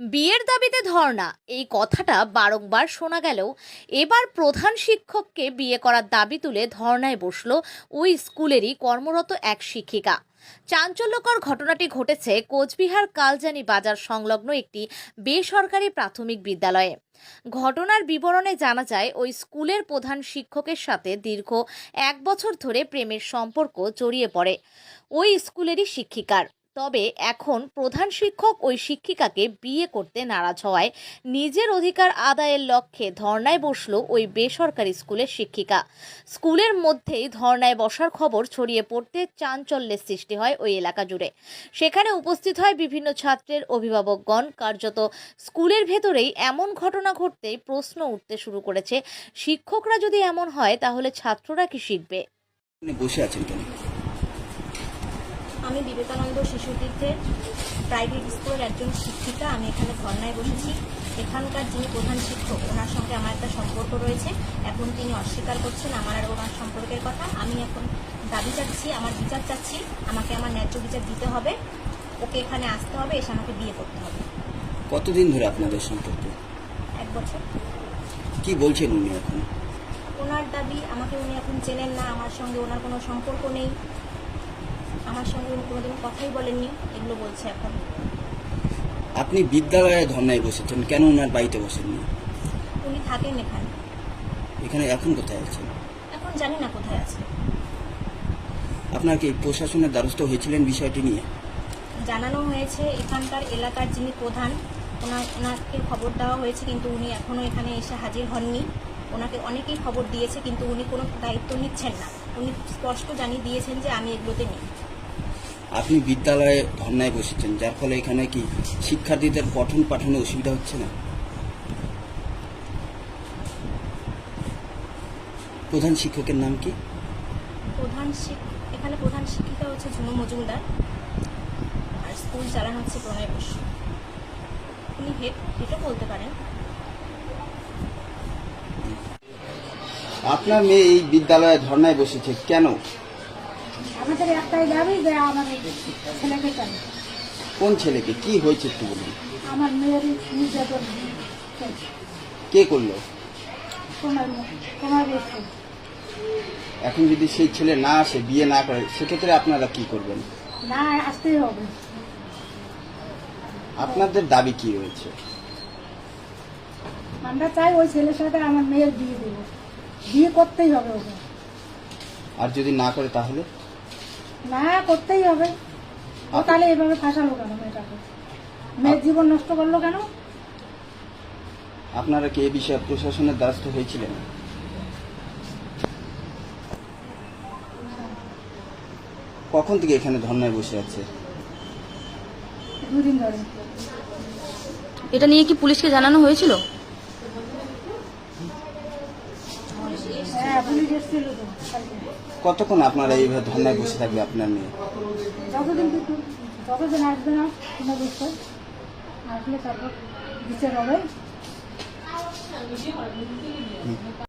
বিয়ের দাবিতে ধর্ণা। এই কথাটা বারংবার শোনা গেলেও এবার প্রধান শিক্ষককে বিয়ে করার দাবি তুলে ধর্ণায় বসল ওই স্কুলেরই কর্মরত এক শিক্ষিকা। চাঞ্চল্যকর ঘটনাটি ঘটেছে কোচবিহার কালজানি বাজার সংলগ্ন একটি বেসরকারি প্রাথমিক বিদ্যালয়ে। ঘটনার বিবরণে জানা যায়, ওই স্কুলের প্রধান শিক্ষকের সাথে দীর্ঘ এক বছর ধরে প্রেমের সম্পর্ক জড়িয়ে পড়ে। ওই স্কুলেরই শিক্ষিকার। তবে এখন প্রধান শিক্ষক ওই শিক্ষিকাকে বিয়ে করতে নারাজ হওয়ায় নিজের অধিকার আদায়ের লক্ষ্যে ধর্নায় বসল ওই বেসরকারি স্কুলের শিক্ষিকা। স্কুলের মধ্যেই ধর্নায় বসার খবর ছড়িয়ে পড়তে চাঞ্চল্যের সৃষ্টি হয় ওই এলাকা জুড়ে। সেখানে উপস্থিত হয় বিভিন্ন ছাত্রের অভিভাবকগণ। কার্যত স্কুলের ভেতরেই এমন ঘটনা ঘটতেই প্রশ্ন উঠতে শুরু করেছে, শিক্ষকরা যদি এমন হয়, তাহলে ছাত্ররা কি শিখবে? বসে আছেন আমি বিবেকানন্দ শিশুতীর্থের প্রাইভেট স্কুলের একজন শিক্ষিকা। আমি এখানে ধর্নায় বসেছি। এখানকার যিনি প্রধান শিক্ষক ওনার সঙ্গে আমার একটা সম্পর্ক রয়েছে। এখন তিনি অস্বীকার করছেন আমার আর ওনার সম্পর্কের কথা। আমি এখন দাবি চাচ্ছি আমার বিচার চাচ্ছি আমাকে আমার ন্যায্য বিচার দিতে হবে। ওকে এখানে আসতে হবে এসে আমাকে বিয়ে করতে হবে। কতদিন ধরে আপনাদের সম্পর্ক? এক বছর। কি বলছেন উনি এখন? ওনার দাবি আমাকে উনি এখন চেনেন না আমার সঙ্গে ওনার কোনো সম্পর্ক নেই। আমার সঙ্গে উনি কোনোদিন কথাই বলেননি এগুলো বলছে এখন। আপনি বিদ্যালয়ে ধর্নায় বসেছেন কেন ওনার বাড়িতে বসেননি? উনি থাকেন এখানে। এখানে এখন কোথায় আছেন? এখন জানি না কোথায় আছে। আপনার কি প্রশাসনের দ্বারস্থ হয়েছিলেন বিষয়টি নিয়ে? জানানো হয়েছে এখানকার এলাকার যিনি প্রধান ওনার ওনাকে খবর দেওয়া হয়েছে কিন্তু উনি এখনও এখানে এসে হাজির হননি। ওনাকে অনেকেই খবর দিয়েছে কিন্তু উনি কোনো দায়িত্ব নিচ্ছেন না। উনি স্পষ্ট জানিয়ে দিয়েছেন যে আমি এগুলোতে নেই। আপনি বিদ্যালয়ে ধর্নায় বসেছেন যার ফলে এখানে কি শিক্ষার্থীদের পঠন পাঠনে অসুবিধা হচ্ছে না? প্রধান শিক্ষকের নাম কি? প্রধান এখানে প্রধান শিক্ষিকা হচ্ছে ঝুনু মজুমদার আর স্কুল চালানো হচ্ছে প্রণয় বসু। উনি হেড হেডও বলতে পারেন। আপনার মেয়ে এই বিদ্যালয়ে ধর্নায় বসেছে কেন? আমাদের একটাই দাবি যে আমাদের ছেলেকে চাই। কোন ছেলেকে? কি হয়েছে একটু বলুন। আমার মেয়ের নির্যাতন। কে করল? তোমার তোমার এখন যদি সেই ছেলে না আসে বিয়ে না করে সেক্ষেত্রে আপনারা কি করবেন? না আসতেই হবে। আপনাদের দাবি কি রয়েছে? আমরা চাই ওই ছেলের সাথে আমার মেয়ের বিয়ে দেব। বিয়ে করতেই হবে ওকে। আর যদি না করে তাহলে? না করতেই হবে। ও তাহলে এভাবে ফাঁসালো কেন মেয়েটাকে? মেয়ের জীবন নষ্ট করল কেন? আপনারা কি এই বিষয়ে প্রশাসনের দ্বারস্থ হয়েছিলেন? কখন থেকে এখানে ধর্নায় বসে আছে? দুদিন ধরে। এটা নিয়ে কি পুলিশকে জানানো হয়েছিল? হ্যাঁ পুলিশ এসেছিল তো। কতক্ষণ আপনারা এইভাবে ধর্নায় বসে থাকবে আপনার মেয়ে? যতদিন যতদিন বিচার হবে।